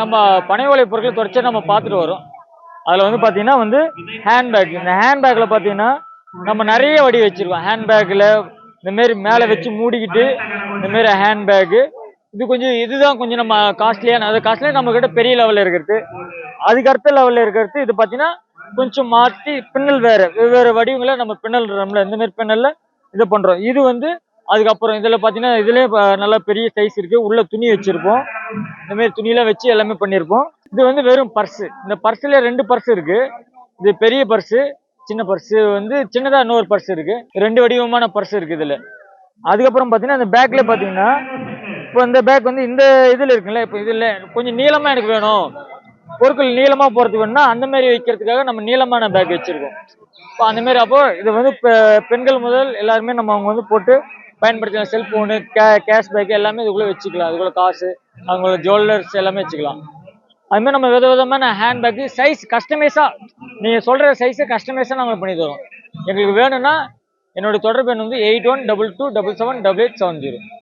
நம்ம பனை ஓலை பொருட்களை தொடர்ச்சியாக நம்ம பார்த்துட்டு வரோம். அதில் வந்து பார்த்தீங்கன்னா வந்து ஹேண்ட்பேக் இந்த ஹேண்ட்பேக்கில் பார்த்தீங்கன்னா நம்ம நிறைய வடி வச்சுருக்கோம். ஹேண்ட்பேக்கில் இந்தமாரி மேலே வச்சு மூடிக்கிட்டு இந்தமாரி ஹேண்ட்பேக்கு இது கொஞ்சம் இதுதான் கொஞ்சம் நம்ம காஸ்ட்லியான அது காஸ்ட்லியாக நம்மக்கிட்ட பெரிய லெவலில் இருக்கிறது. அதுக்கு அடுத்த லெவலில் இருக்கிறது இது பார்த்தீங்கன்னா கொஞ்சம் மாற்றி பின்னல் வேறு வெவ்வேறு வடிவங்களை நம்ம பின்னல் நம்மள இந்த மாதிரி பின்னலில் இது பண்ணுறோம் இது வந்து அதுக்கப்புறம் இதில் பார்த்தீங்கன்னா இதுலேயே நல்லா பெரிய சைஸ் இருக்குது உள்ளே துணி வச்சுருப்போம். இந்தமாரி துணியெலாம் துணியெல்லாம் வச்சு எல்லாமே பண்ணியிருப்போம். இது வந்து வெறும் பர்ஸு. இந்த பர்ஸில் ரெண்டு பர்ஸ் இருக்குது இது பெரிய பர்ஸு சின்ன பர்ஸு. வந்து சின்னதாக இன்னொரு பர்ஸ் இருக்குது ரெண்டு வடிவமான பர்ஸ் இருக்குது இதில். அதுக்கப்புறம் பார்த்தீங்கன்னா அந்த பேக்கில் பார்த்தீங்கன்னா இப்போ இந்த பேக் வந்து இந்த இதில் இருக்குல்ல இப்போ இதில். கொஞ்சம் நீளமாக எனக்கு வேணும். பொருட்கள் நீளமாக போகிறதுக்கு வேணும்னா அந்தமாரி வைக்கிறதுக்காக நம்ம நீளமான பேக் வச்சுருக்கோம். இப்போ அந்தமாரி அப்போது அப்போ இது வந்து பெ- பெண்கள் முதல் எல்லாருமே நம்ம அவங்க வந்து போட்டு பயன்படுத்தின செல்ஃபோனு கே கேஷ் பேக் எல்லாமே இதுக்குள்ளே வச்சுக்கலாம். அதுக்குள்ள காசு அவங்களோட ஜுவல்லர்ஸ் எல்லாமே வச்சுக்கலாம். அது மாதிரி நம்ம வித விதமான ஹேண்ட்பேக் சைஸ் கஸ்டமைஸாக நீங்கள் சொல்கிற சைஸை கஸ்டமைஸாக நாங்கள் பண்ணி தரோம் எங்களுக்கு வேணும்னா என்னோட தொடர்பு எண் வந்து eight one double two double seven double eight seven zero